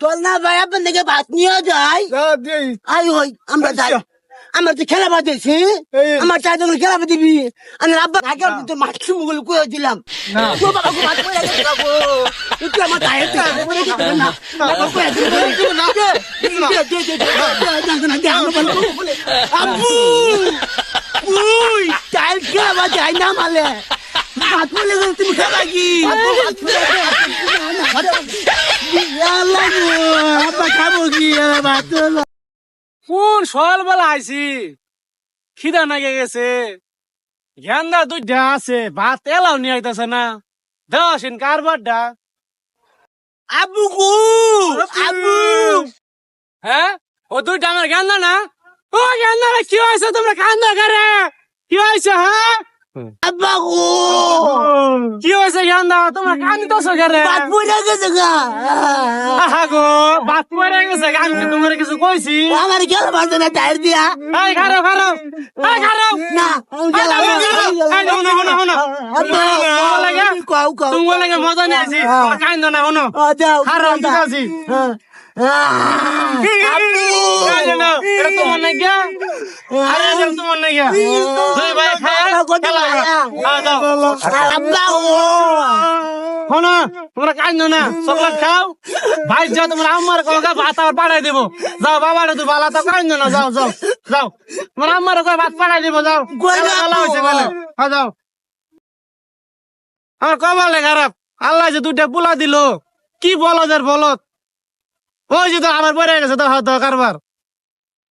চল না ভাই আপনার দিকে ভাত নিয়ে যাই যা দেই আই হই আমরা যাই আমার তো খেলা এই। আমার চাই তখন খেলা দিবি আমি আব্বা আগে তো মাছি মুগুলো দিলাম করে গেছে বাবু একটু আমার গায়ে তো আগে করে দিতে হবে না বাবা কুয়ে দিতে হবে না দে দে দে দে দে দে আমার বলব আব্বু উই চাই খেলা বাঁধে না মালে তুমি খেলা কি কোন সকাল বেলা আইছি? খিদা নাগে গেছে। গেন্দা দুইটা আছে ভাত এলাও নিয়ে আইতাছে না। দেওয়াসিন কারবারটা আব্বু গো আব্বু! হ্যাঁ? ও দুইটা আমার গেন্দা না? ও গেন্দা কি হয়েছে তোমরা কান্দা করে? কি হয়েছে হ্যাঁ? কি হয়েছে গেন্দা তোমরা কান্দিতেছ করে ভাত পড়ে গেছে গা! আহা গো ভাত পড়ে গেছে আমি কি তোমার কিছু কইছি? আমার গেল ভাত না টায়ার দিয়া। এই খারো খারো এই খারো না আমি গেল এই হনো হনো হনো আব্বা তোমার লাগে কাউ কাউ তোমার লাগে মজা নিয়ে আইছি কান্দ না হনো ও যাও খারো ঠিক আছে। না এটা তোমার নাই গিয়া আরে তোমার নাই গিয়া দুই ভাই খায় হনো তোমরা না চকলেট খাও। ভাই তোমরা আমার কলকা ভাত আবার পাঠাই দেবো। যাও বাবার তুই বালা তো কান্দো না যাও যাও যাও। তোমরা আমার কয় ভাত পাঠাই দেবো যাও। কই খেলা খেলা হয়েছে যাব? বলে হ্যাঁ যাও। আমার খারাপ। আল্লাহ যে দুইটা পোলা দিল কি বলদের বলত? ওই যে তো আমার পরে গেছে তো হয়তো কারবার।